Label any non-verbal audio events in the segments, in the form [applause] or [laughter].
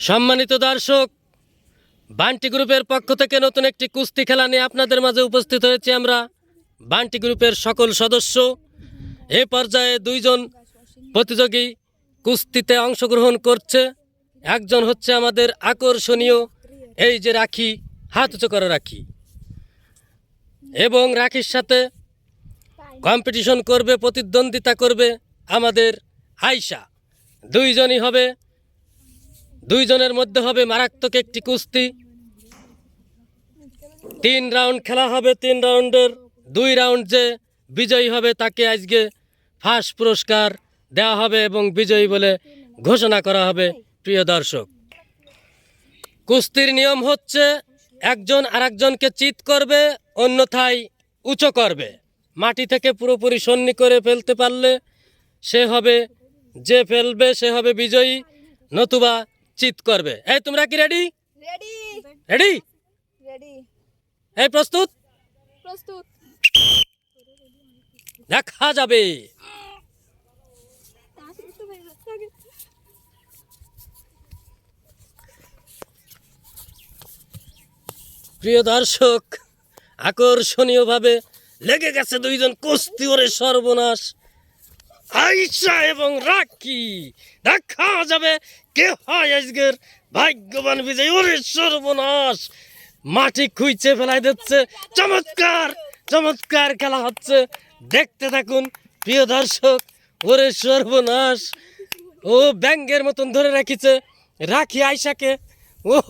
সম্মানিত দর্শক, বান্টি গ্রুপের পক্ষ থেকে নতুন একটি কুস্তি খেলা নিয়ে আপনাদের মাঝে উপস্থিত হয়েছি আমরা। বান্টি গ্রুপের সকল সদস্য, এ পর্যায়ে দুইজন প্রতিযোগী কুস্তিতে অংশগ্রহণ করছে। একজন হচ্ছে আমাদের আকর্ষণীয়, এই যে রাখি, হাত উঁচু করে রাখি। এবং রাখির সাথে কম্পিটিশন করবে, প্রতিদ্বন্দ্বিতা করবে আমাদের আয়শা। দুইজনই হবে দুইজনের মধ্যে হবে মারাত্মক একটি কুস্তি। তিন রাউন্ড খেলা হবে তিন রাউন্ডের। দুই রাউন্ড যে বিজয়ী হবে তাকে আজকে ফার্স্ট পুরস্কার দেওয়া হবে এবং বিজয়ী বলে ঘোষণা করা হবে, প্রিয় দর্শক। কুস্তির নিয়ম হচ্ছে একজন আরেকজনকে চিত করবে, অন্যথায় উঁচু করবে। মাটি থেকে পুরোপুরি সন্নি করে ফেলতে পারলে সে হবে, যে ফেলবে সে হবে বিজয়ী, নতুবা চিত করবে। এই তোমরা কি রেডি রেডি রেডি এই প্রস্তুত? প্রস্তুত। দেখা যাবে। প্রিয় দর্শক আকর্ষণীয়ভাবে লেগে গেছে দুইজন কুস্তি ওরে সর্বনাশ। আইসা এবং রাখি। দেখা যাবে কে হয় আজকের ভাগ্যবান বিজয়। ওরে সর্বনাশ। মাটি খুঁজছে ফেলাই দিচ্ছে। চমৎকার চমৎকার খেলা হচ্ছে। দেখতে থাকুন, প্রিয় দর্শক, ওরে সর্বনাশ। ও ব্যাঙ্গের মতন ধরে রাখিছে। রাখি আয়সাকে ও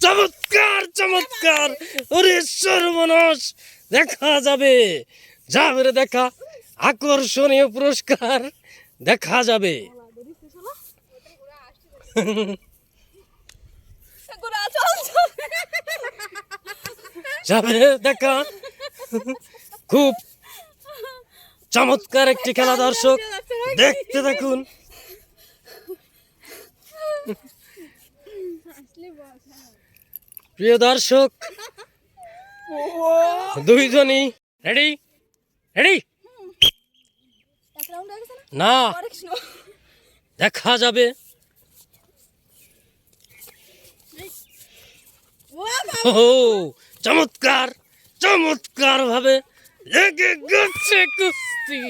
চমৎকার চমৎকার। ওরে সর্বনাশ। দেখা যাবে। যাবে দেখা। আকর্ষণীয় পুরস্কার দেখা যাবে। যাবে, দেখা। খুব চমৎকার একটি খেলা দর্শক। দেখতে দেখুন প্রিয় দর্শক, দুইজনই রেডি? রেডি এক রাউন্ড হয়ে গেছে না? দেখা যাবে। ও চমৎকার চমৎকার ভাবে লেগে গেছে কুস্তি।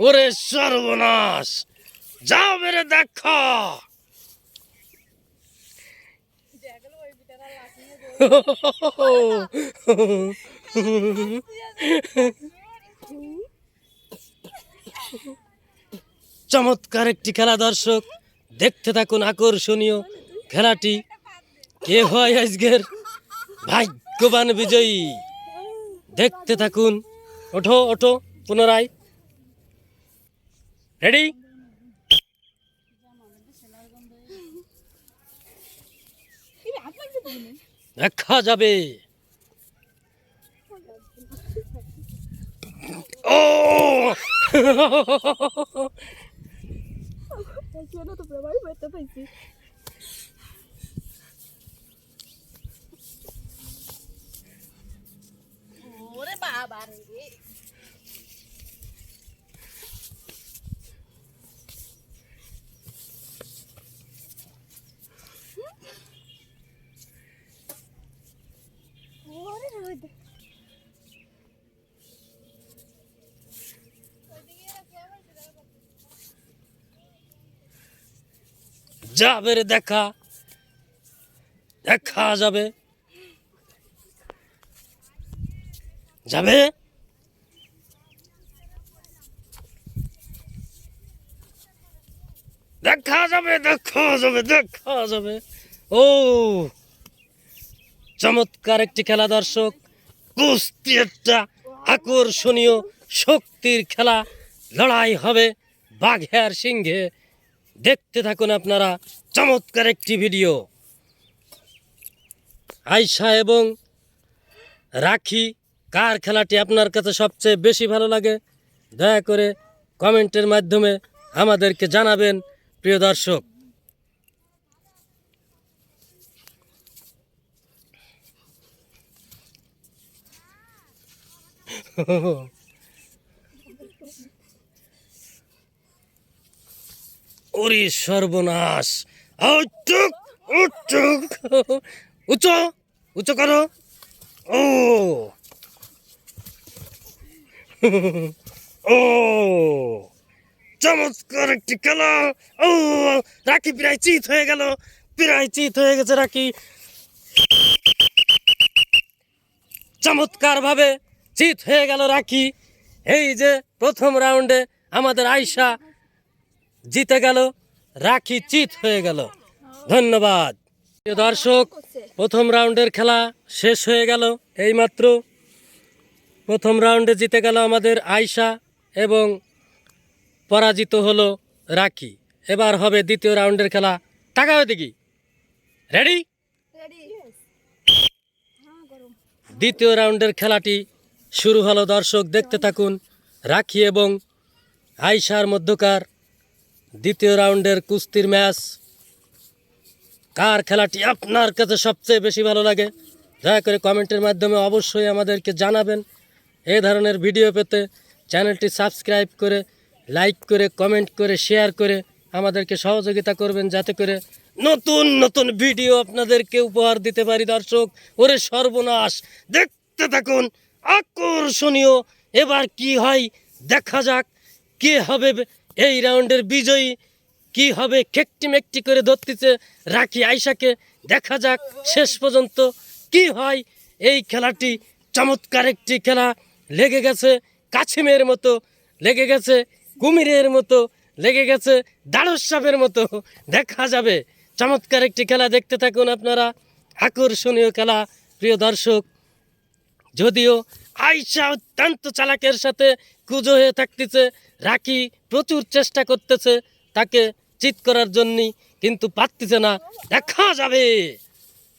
ওরে সর্বনাশ। যাও মেরে দেখা। চমৎকার একটি খেলা দর্শক। দেখতে থাকুন, আকর্ষণীয় খেলাটি। কে হয় আজকের ভাগ্যবান বিজয়ী? দেখতে থাকুন, ওঠো ওঠো, পুনরায়। রেডি তুমি দেখা যাবে। ও! ওরে বাবা রে। যাবে রে দেখা। দেখা যাবে। যাবে? দেখা যাবে দেখা যাবে দেখা যাবে। ও! চমৎকার একটি খেলা দর্শক। কুস্তি একটা আকর্ষণীয় শক্তির খেলা। লড়াই হবে বাঘের সিংহে। দেখতে থাকুন আপনারা, চমৎকার একটি ভিডিও। আয়সা এবং রাখি, কার খেলাটি আপনার কাছে সবচেয়ে বেশি ভালো লাগে? দয়া করে কমেন্টের মাধ্যমে আমাদেরকে জানাবেন, প্রিয় দর্শক। [laughs] ওরে সর্বনাশ। উচ্চুক উচ্চুক। উচ্চ উচ্চ করো। ও। ও। চমৎকার একটি খেলা। ও রাখি প্রায় চিত হয়ে গেল। প্রায় চিত হয়ে গেছে রাখি চমৎকার ভাবে চিত হয়ে গেল রাখি এই যে প্রথম রাউন্ডে আমাদের আয়সা জিতে গেল রাখি চিত হয়ে গেল। ধন্যবাদ। দর্শক প্রথম রাউন্ডের খেলা শেষ হয়ে গেল। এইমাত্র প্রথম রাউন্ডে জিতে গেল আমাদের আয়সা এবং পরাজিত হলো রাখি। এবার হবে দ্বিতীয় রাউন্ডের খেলা। টাকা হয়ে দেখি রেডি দ্বিতীয় রাউন্ডের খেলাটি শুরু হলো। দর্শক দেখতে থাকুন রাখি এবং আইসার মধ্যকার দ্বিতীয় রাউন্ডের কুস্তির ম্যাচ। কার খেলাটি আপনার কাছে সবচেয়ে বেশি ভালো লাগে? দয়া করে কমেন্টের মাধ্যমে অবশ্যই আমাদেরকে জানাবেন। এ ধরনের ভিডিও পেতে চ্যানেলটি সাবস্ক্রাইব করে, লাইক করে, কমেন্ট করে, শেয়ার করে আমাদেরকে সহযোগিতা করবেন যাতে করে নতুন নতুন ভিডিও আপনাদেরকে উপহার দিতে পারি দর্শক। ওরে সর্বনাশ! দেখতে থাকুন, আকর্ষণীয়। এবার কি হয়? দেখা যাক, কে হবে এই রাউন্ডের বিজয়ী কি হবে খেকটি মেকটি করে ধরতেছে রাখি আয়সাকে দেখা যাক শেষ পর্যন্ত কি হয়। এই খেলাটি চমৎকার একটি খেলা। লেগে গেছে কাছিমের মতো, লেগে গেছে কুমিরের মতো, লেগে গেছে দাড়স মতো। দেখা যাবে। চমৎকার একটি খেলা দেখতে থাকুন আপনারা। আকর্ষণীয় খেলা, প্রিয় দর্শক। যদিও আয়সা অত্যন্ত চালাকের সাথে কুজো হয়ে থাকতেছে। রাখি প্রচুর চেষ্টা করতেছে তাকে চিত করার জন্যই, কিন্তু পারতেছে না। দেখা যাবে।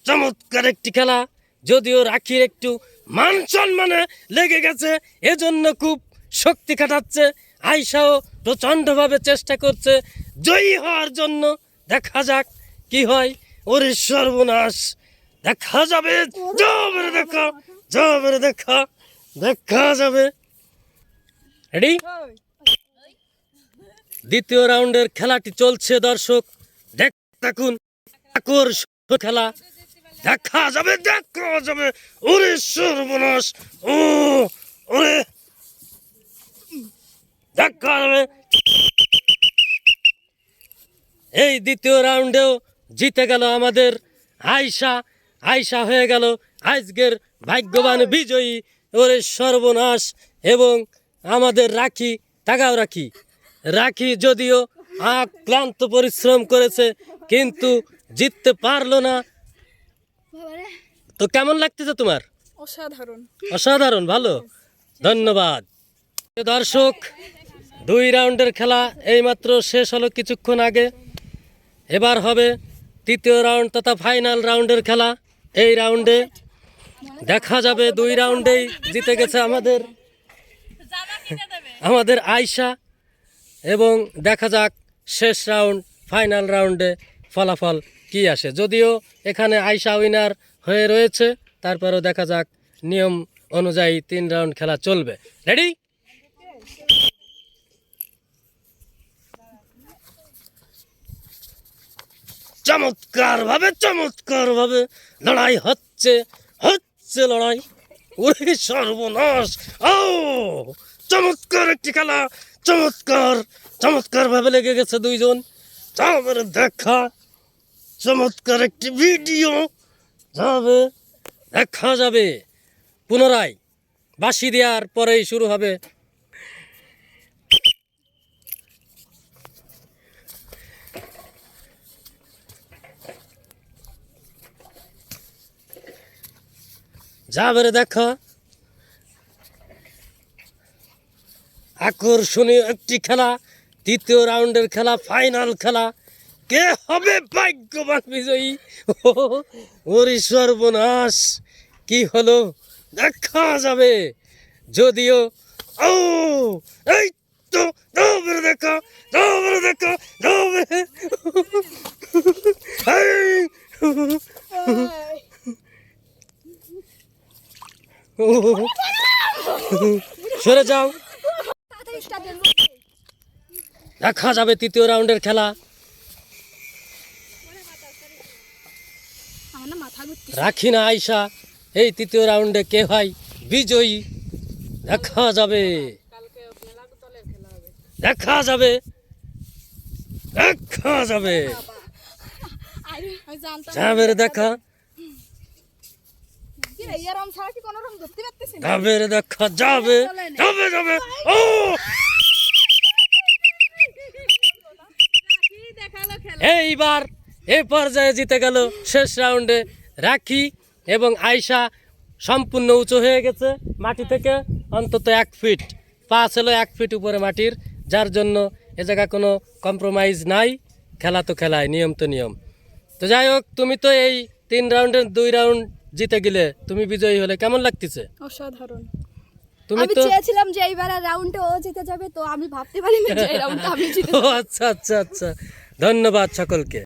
চমৎকার একটি খেলা। যদিও রাখির একটু মান সম্মানে লেগে গেছে, এজন্য খুব শক্তি খাটাচ্ছে। আয়সাও প্রচণ্ডভাবে চেষ্টা করছে জয়ী হওয়ার জন্য। দেখা যাক কি হয়। ওরে সর্বনাশ। দেখা যাবে। যাবে দেখা। যাবে দেখা। দেখা যাবে। রেডি দ্বিতীয় রাউন্ডের খেলাটি চলছে দর্শক। দেখ থাকুন আকর্ষণ খেলা। দেখা যাবে দেখা যাবে। ওরে সর্বনাশ। ও ওরে। দেখা যাবে। এই দ্বিতীয় রাউন্ডেও জিতে গেল আমাদের আয়সা আয়সা হয়ে গেল আজকের ভাগ্যবান বিজয়ী ওরে সর্বনাশ এবং আমাদের রাখি তাকাও রাখি। রাখি যদিও ক্লান্ত পরিশ্রম করেছে কিন্তু জিততে পারল না। তো কেমন লাগতেছে তোমার? অসাধারণ। অসাধারণ ভালো? ধন্যবাদ। দর্শক দুই রাউন্ডের খেলা এইমাত্র শেষ হলো কিছুক্ষণ আগে। এবার হবে তৃতীয় রাউন্ড তথা ফাইনাল রাউন্ডের খেলা। এই রাউন্ডে দেখা যাবে দুই রাউন্ডেই জিতে গেছে আমাদের আমাদের আয়সা এবং দেখা যাক শেষ রাউন্ড, ফাইনাল রাউন্ডে ফলাফল কি আসে। যদিও এখানে আয়সা উইনার হয়ে রয়েছে, তারপরেও দেখা যাক নিয়ম অনুযায়ী তিন রাউন্ড খেলা চলবে। রেডি চমৎকার ভাবে চমৎকার ভাবে লড়াই হচ্ছে হচ্ছে লড়াই ওরে সর্বনাশ। আও! চমৎকার একটি খেলা। চমৎকার চমৎকার ভাবে লেগে গেছে দুইজন। তারপরে দেখা। চমৎকার একটি ভিডিও যাবে, দেখা যাবে। পুনরায় বাসি দেওয়ার পরেই শুরু হবে রে দেখা। আকর্ষণীয় একটি খেলা তৃতীয় রাউন্ডের খেলা ফাইনাল খেলা। কে হবে ভাগ্যবান বিজয়ী? ও ওরে সর্বনাশ। কি হলো? দেখা যাবে। যদিও ও এই তো রে দেখা রে দেখা ও, সরে যাও। দেখা যাবে তৃতীয় রাউন্ডের খেলা। রাখিনা আয়সা এই তৃতীয় রাউন্ডে কে হয় বিজয়ী? দেখা যাবে। দেখা যাবে। দেখা যাবে। দেখা। যাবে রে দেখা যাবে। যাবে যাবে। ও! এইবার এ পর্যায়ে জিতে গেল শেষ রাউন্ডে রাখি এবং আয়সা সম্পূর্ণ উঁচু হয়ে গেছে মাটি থেকে অন্তত এক ফিট। পা ছিল এক ফিট উপরে মাটির যার জন্য এ জায়গায় কোনো কম্প্রোমাইজ নাই। খেলা তো খেলায় নিয়ম তো নিয়ম। তো যাই হোক তুমি তো এই তিন রাউন্ডের দুই রাউন্ড জিতে গেলে তুমি বিজয়ী হলে কেমন লাগতেছে? অসাধারণ। তুমি তো চেয়েছিলাম যে এইবার রাউন্ডে ও জিতে যাবে তো আমি ভাবতে পারিনি যে এই রাউন্ডটা আমি জিতে আচ্ছা আচ্ছা আচ্ছা। ধন্যবাদ সকলকে।